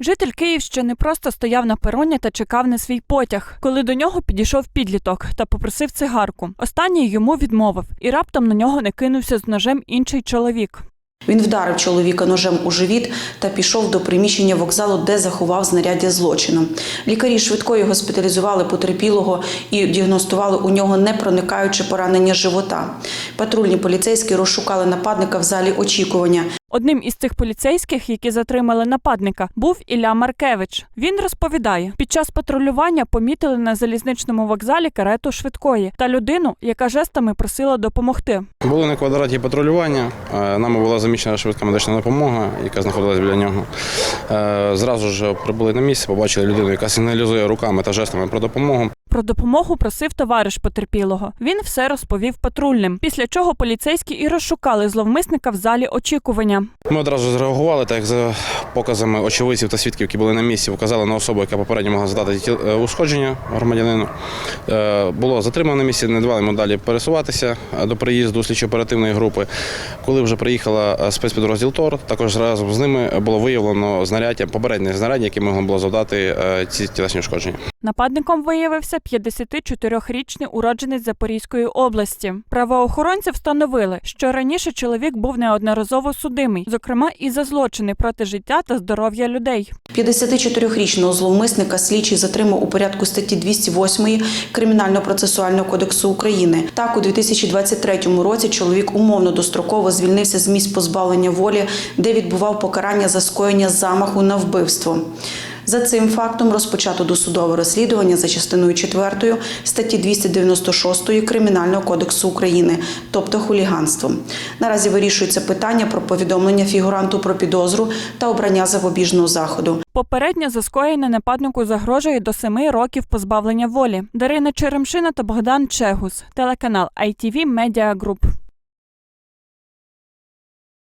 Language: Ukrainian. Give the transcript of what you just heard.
Житель Київщини просто стояв на пероні та чекав на свій потяг, коли до нього підійшов підліток та попросив цигарку. Останній йому відмовив, і раптом на нього не кинувся з ножем інший чоловік. Він вдарив чоловіка ножем у живіт та пішов до приміщення вокзалу, де заховав знаряддя злочину. Лікарі швидкої госпіталізували потерпілого і діагностували у нього непроникаюче поранення живота. Патрульні поліцейські розшукали нападника в залі очікування. Одним із цих поліцейських, які затримали нападника, був Ілля Маркевич. Він розповідає, під час патрулювання помітили на залізничному вокзалі карету швидкої та людину, яка жестами просила допомогти. Були на квадраті патрулювання. е, Нами була заміщена швидка медична допомога, яка знаходилась біля нього. Е, Зразу ж прибули на місце, побачили людину, яка сигналізує руками та жестами про допомогу. Про допомогу просив товариш потерпілого. Він все розповів патрульним. Після чого поліцейські і розшукали зловмисника в залі очікування. Ми одразу зреагували, так як за показами очевидців та свідків, які були на місці, вказали на особу, яка попередньо могла задати е, ушкодження громадянину. Е, Було затримано на місці, не давали йому далі пересуватися е, до приїзду слідчо-оперативної групи. Коли вже приїхала спецпідрозділ ТОР, також разом з ними було виявлено знаряддя, попереднє знаряддя, яке могло було завдати ці тілесні ушкодження. Нападником виявився 54-річний уродженець Запорізької області. Правоохоронці встановили, що раніше чоловік був неодноразово судимий, зокрема і за злочини проти життя та здоров'я людей. 54-річного зловмисника слідчий затримав у порядку статті 208 Кримінально-процесуального кодексу України. Так, у 2023 році чоловік умовно достроково звільнився з місць позбавлення волі, де відбував покарання за скоєння замаху на вбивство. За цим фактом розпочато досудове розслідування за частиною 4 статті 296 Кримінального кодексу України, тобто хуліганство. Наразі вирішується питання про повідомлення фігуранту про підозру та обрання запобіжного заходу. Попередньо за скоєне нападнику загрожує до семи років позбавлення волі. Дарина Черемшина та Богдан Чегус, телеканал ITV Media Group.